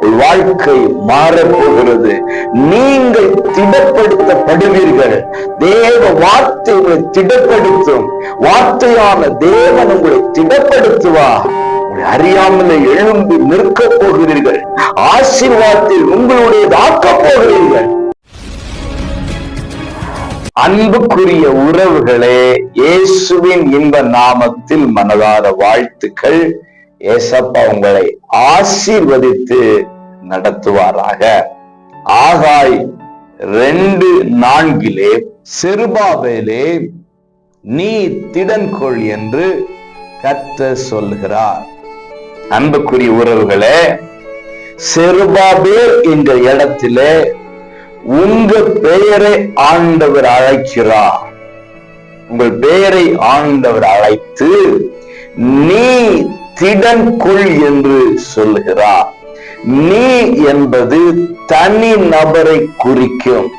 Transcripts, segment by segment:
வாழ்க்கை மாறப்போகிறது நீங்கள் திடப்படுத்தப்படுவீர்கள். தேவ வார்த்தை உங்களை திடப்படுத்தும். வார்த்தையான தேவன் உங்களை திடப்படுத்துவா. அறியாமல அறியாமலே எழும்பி நிற்க போகிறீர்கள். ஆசீர்வாதத்தில் உங்களுடையதாக்கப் போகிறீர்கள். அன்புக்குரிய உறவுகளே இயேசுவின் இன்ப நாமத்தில் மனதார வாழ்த்துக்கள். ஏசப்பா உங்களை ஆசீர்வதித்து நடத்துவாராக. ஆகாய் ரெண்டு நான்கிலே செருபாபேலே நீ திடன்கொள் என்று கத்த சொல்கிறார் அன்புக்குரிய உறவுகளே செருபாபேல் என்ற இடத்திலே உங்க பெயரை ஆண்டவர் அழைக்கிறார். உங்கள் பெயரை ஆண்டவர் அழைத்து நீ திடன்குள் என்று சொல்லுகிறார். நீ என்பது தனி நபரை குறிக்கும்.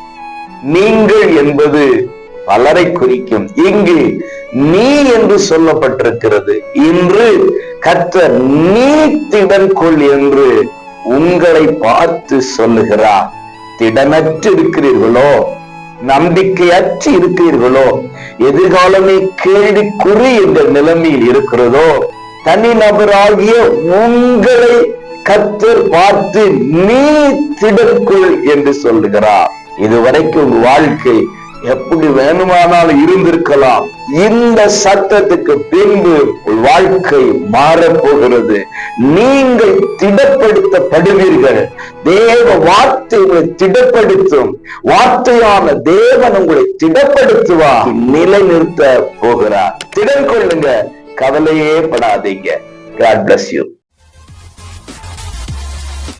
நீங்கள் என்பது பலரை குறிக்கும். இங்கு நீ என்று சொல்லப்பட்டிருக்கிறது. இன்று கத்த நீ திடன்கொள் என்று உங்களை பார்த்து சொல்லுகிறார். திடனற்று இருக்கிறீர்களோ? நம்பிக்கையற்று இருக்கிறீர்களோ? எதிர்காலமே கேள்விக்குறி என்ற நிலைமையில் இருக்கிறதோ? தனிநபராகிய உங்களை கத்தர் பார்த்து நீ திடற்குள் என்று சொல்லுகிறார். இதுவரைக்கும் உங்க வாழ்க்கை எப்படி வேணுமானாலும் இருந்திருக்கலாம். இந்த சட்டத்துக்கு பின்பு வாழ்க்கை மாறப்போகிறது. நீங்கள் திடப்படுத்தப்படுவீர்கள். தேவ வார்த்தை உங்களை திடப்படுத்தும். வார்த்தையான தேவன் உங்களை திடப்படுத்துவார். நிலைநிறுத்த போகிறார். திடன் கொள்ளுங்க கவலையே படாதீங்க. God bless you